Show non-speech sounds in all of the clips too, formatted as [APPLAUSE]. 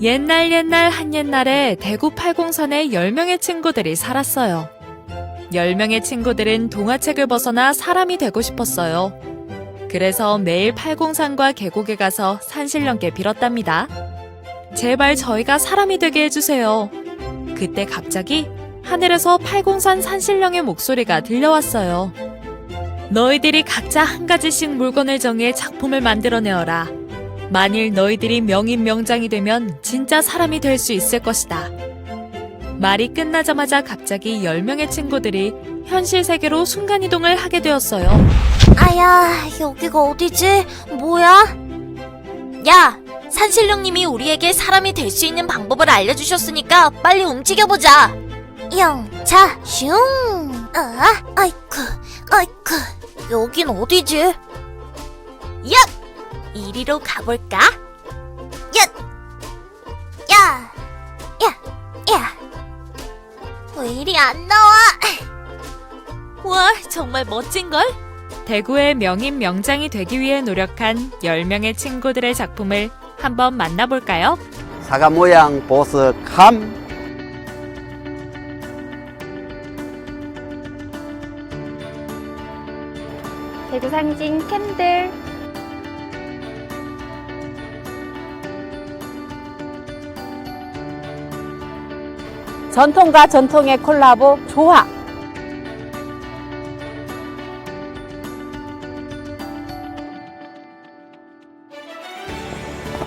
옛날 옛날 한 옛날에 대구 팔공산에 10명의 친구들이 살았어요. 10명의 친구들은 동화책을 벗어나 사람이 되고 싶었어요. 그래서 매일 팔공산과 계곡에 가서 산신령께 빌었답니다. 제발 저희가 사람이 되게 해주세요. 그때 갑자기 하늘에서 팔공산 산신령의 목소리가 들려왔어요. 너희들이 각자 한 가지씩 물건을 정해 작품을 만들어내어라. 만일 너희들이 명인 명장이 되면 진짜 사람이 될 수 있을 것이다. 말이 끝나자마자 갑자기 10명의 친구들이 현실 세계로 순간이동을 하게 되었어요. 아야, 여기가 어디지? 뭐야? 야, 산신령님이 우리에게 사람이 될 수 있는 방법을 알려주셨으니까 빨리 움직여보자. 영차, 슝. 아, 아이쿠, 아이쿠. 여긴 어디지? 야, 이리로 가볼까? 야, 야, 야, 야. 왜 이리 안 나와? [LAUGHS] 와, 정말 멋진걸? 대구의 명인 명장이 되기 위해 노력한 10명의 친구들의 작품을 한번 만나볼까요? 사과 모양 보석 함 대구 상징 캔들 전통과 전통의 콜라보 조화.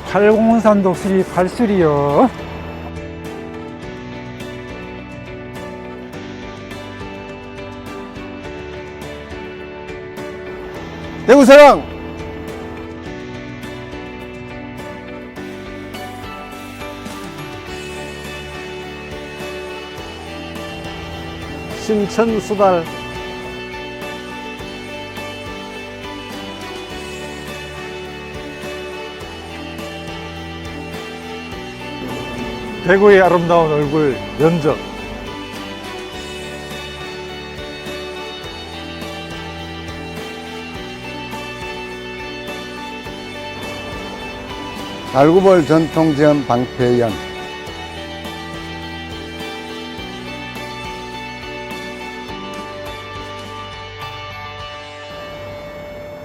팔공산 독수리 팔술이요. 대구서랑 신천 수달 대구의 아름다운 얼굴 면적. 달구벌 전통지원 방패연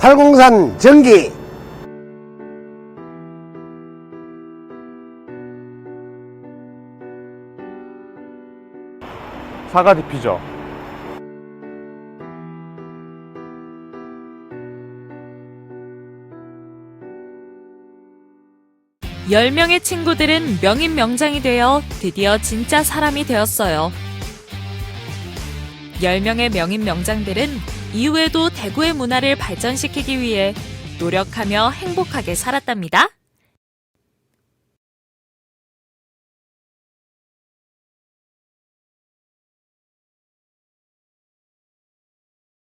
팔공산 전기 사과 디피저. 10명의 친구들은 명인 명장이 되어 드디어 진짜 사람이 되었어요. 10명의 명인 명장들은 이후에도 대구의 문화를 발전시키기 위해 노력하며 행복하게 살았답니다.